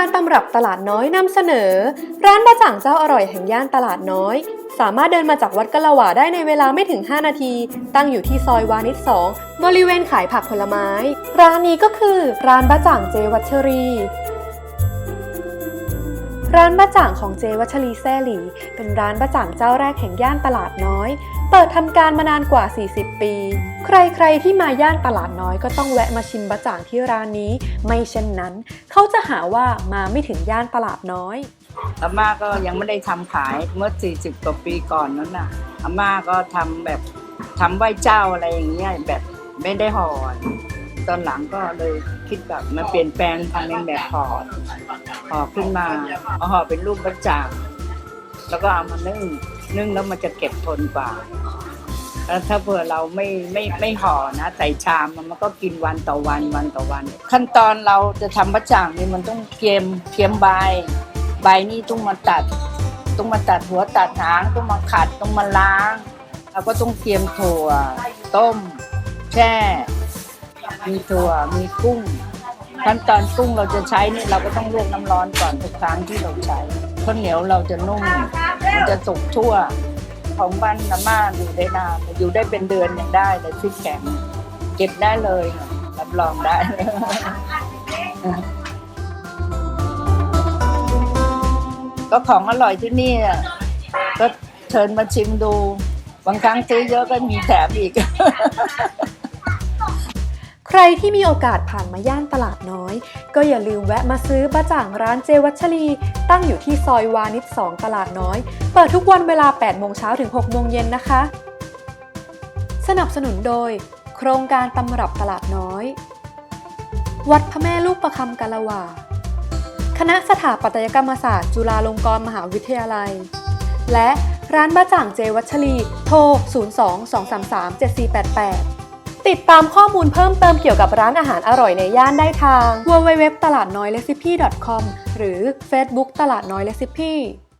การตำรับตลาดน้อยนำเสนอ ร้านบะจ่างเจ้าอร่อยแห่งย่านตลาดน้อย สามารถเดินมาจากวัดกะละหวาได้ในเวลาไม่ถึง 5 นาที ตั้งอยู่ที่ซอยวานิช2บริเวณขายผักผลไม้ ร้านนี้ก็คือ ร้านบะจ่างเจวัชรี ร้านบะจ่างของเจวัชรีแซ่หลี เป็นร้านบะจ่างเจ้าแรกแห่งย่านตลาดน้อย เปิดทำการมานานกว่า 40 ปี ใครๆที่มาย่านตลาดน้อยก็ต้องแวะมาชิมบะจ่างที่ร้านนี้ ไม่เช่นนั้น เขาจะหาว่ามาไม่ถึงย่านตลาดน้อยอาม่าก็ยังไม่ได้ทำขายเมื่อ 40 กว่าปีก่อนนั้นน่ะอาม่าก็ทำแบบทำไหว้เจ้าอะไรอย่างเงี้ยแบบไม่ได้ห่อ ตอนหลังก็เลยคิดแบบมาเปลี่ยนแปลงทำเป็นแบบห่อห่อขึ้นมาเอาห่อเป็นรูปประจ่างแล้วก็เอามานึ่งนึ่งแล้วมันจะเก็บทนกว่าแล้วถ้าเผื่อเราไม่ไม่ไม่ห่อนะใส่ชามมันก็กินวันต่อวันวันต่อวัน ขั้นตอนเราจะทำบะจ่างนี่มันต้องเกียมเกียมใบใบนี่ต้องมาตัด ต้องมาตัดหัวตัดหางต้องมาขัดต้องมาล้าง แล้วก็ต้องเตรียมถั่ว ต้ม แช่ มีถั่ว มีกุ้ง ขั้นตอนกุ้งเราจะใช้นี่เราก็ต้องลวกน้ำร้อนก่อนทุกครั้งที่เราใช้ข้าวเหนียวเราจะนุ่ม มันจะสุกทั่ว ของบ้านน้ำม่าอยู่ได้นานอยู่ได้เป็นเดือนยังได้เลยพริกแกงเก็บได้เลยรับรองได้ก็ของอร่อยที่นี่ก็เชิญมาชิมดู บางครั้งซื้อเยอะก็มีแถมอีก ใครที่มีโอกาสผ่านมาย่านตลาดน้อย ก็อย่าลืมแวะมาซื้อบะจ่างร้านเจวัชรี ตั้งอยู่ที่ซอยวานิช2ตลาดน้อย เปิดทุกวันเวลา 8 โมงเช้าถึง 6 โมงเย็นนะคะ สนับสนุนโดย โครงการตำรับตลาดน้อย วัดพระแม่ลูกประคำกาละวาคณะสถาปัตยกรรมศาสตร์จุฬาลงกรณ์มหาวิทยาลัย และร้านบะจ่างเจวัชรี โทร 02-233-7488 ติดตามข้อมูลเพิ่มเติมเกี่ยวกับร้านอาหารอร่อยในย่านได้ทาง www ตลาดน้อย recipe com หรือ Facebook ตลาดน้อย recipe